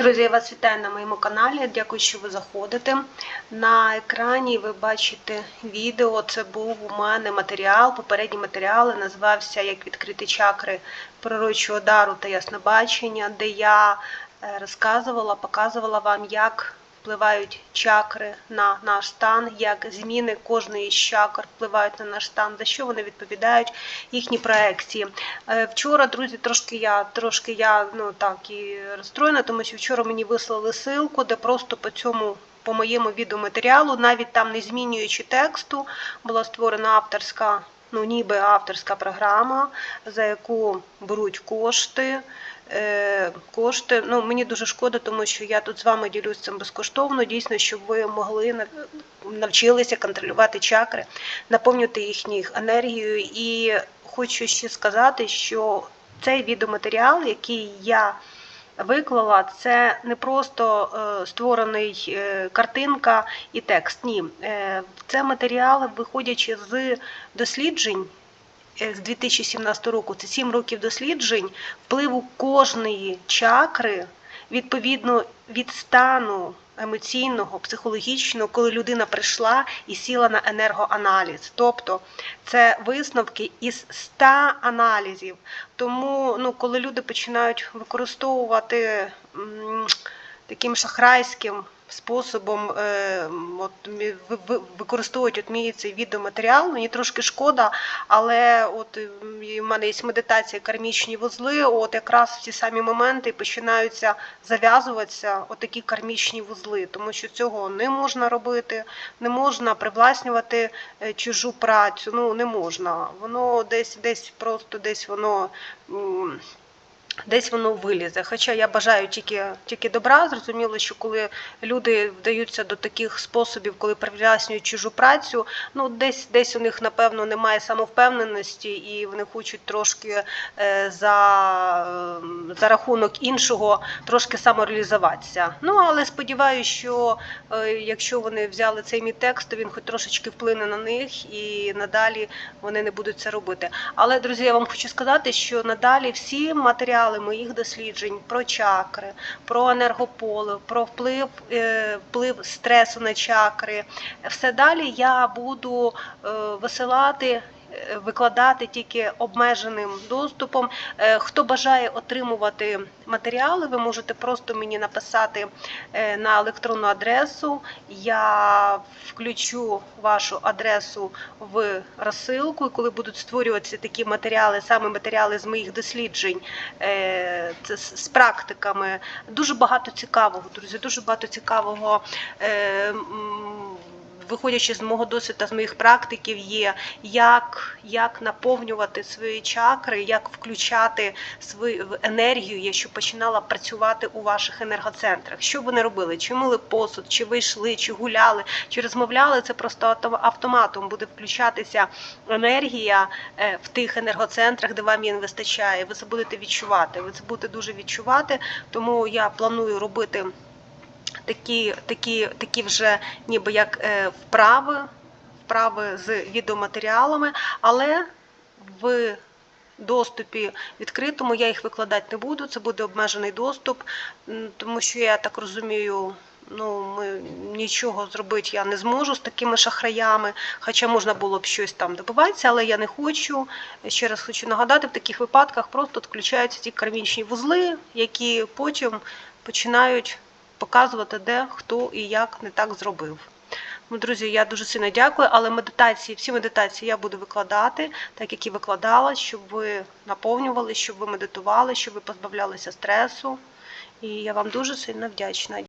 Друзі, я вас вітаю на моєму каналі. Дякую, що ви заходите. На екрані ви бачите відео. Це був у мене матеріал. Попередні матеріали називався Як відкрити чакри пророчого дару та яснобачення, де я е, розказувала, показувала вам, як впливають чакри на наш стан, як зміни кожної з чакр впливають на наш стан, за що вони відповідають, їхні проекції. Е, Вчора, друзі, трошки я трошки я ну так і розстроєна, тому що вчора мені вислали ссылку, де просто по цьому. По моєму відеоматеріалу, навіть там не змінюючи тексту, була створена авторська, ну ніби авторська програма, за яку беруть кошти. Е, Кошти, ну мені дуже шкода, тому що я тут з вами ділюсь цим безкоштовно. Дійсно, щоб ви могли навчилися контролювати чакри, наповнювати їх їх енергією. І хочу ще сказати, що цей відеоматеріал, який я виклала, це не просто е, створений е, картинка і текст. Ні, це матеріали, виходячи з досліджень. Е, З 2017 року це 7 років досліджень впливу кожної чакри відповідно від стану емоційного, психологічного, коли людина прийшла і сіла на енергоаналіз. Тобто це висновки із 100 аналізів. Тому, ну, коли люди починають використовувати таким шахрайським способом е, от, використовують от мій цей відеоматеріал, мені трошки шкода, але от в мене є медитація кармічні вузли, от якраз в ті самі моменти починаються зав'язуватися отакі кармічні вузли, тому що цього не можна робити, не можна привласнювати е, чужу працю, ну не можна. Воно десь десь просто десь воно. Десь воно вилізе. Хоча я бажаю тільки, тільки добра. Зрозуміло, що коли люди вдаються до таких способів, коли привласнюють чужу працю, ну десь десь у них напевно немає самовпевненості, і вони хочуть трошки е, за, е, за рахунок іншого трошки самореалізуватися. Ну але сподіваюся, що е, якщо вони взяли цей мій текст, то він хоч трошечки вплине на них і надалі вони не будуть це робити. Але, друзі, я вам хочу сказати, що надалі всі матеріали моїх досліджень про чакри, про енергополе, про вплив, е, вплив стресу на чакри, все далі я буду е, висилати. Е, Викладати тільки обмеженим доступом. Е, Хто бажає отримувати матеріали, ви можете просто мені написати е, на електронну адресу. Я включу вашу адресу в розсилку, і коли будуть створюватися такі матеріали, саме матеріали з моїх досліджень, з практиками. Дуже багато цікавого, друзі, дуже багато цікавого. Виходячи з мого досвіду, з моїх практиків, є як, як наповнювати свої чакри, як включати свою енергію, щоб починала працювати у ваших енергоцентрах. Що б ви не робили? Чи мили посуд, чи ви йшли, чи гуляли, чи розмовляли, це просто авто- автоматом буде включатися енергія е, в тих енергоцентрах, де вам її не вистачає. Ви це будете відчувати. Ви це будете дуже відчувати. Тому я планую робити такі, такі, такі вже ніби як е, вправи, вправи з відеоматеріалами, але в доступі відкритому я їх викладати не буду. Це буде обмежений доступ, тому що я так розумію. Ну, ми нічого зробити я не зможу з такими шахраями, хоча можна було б щось там добиватися, але я не хочу. Ще раз хочу нагадати, в таких випадках просто включаються ті кармічні вузли, які потім починають показувати, де хто і як не так зробив. Ну, друзі, я дуже сильно дякую, але медитації, всі медитації я буду викладати, так як і викладала, щоб ви наповнювали, щоб ви медитували, щоб ви позбавлялися стресу. І я вам дуже сильно вдячна.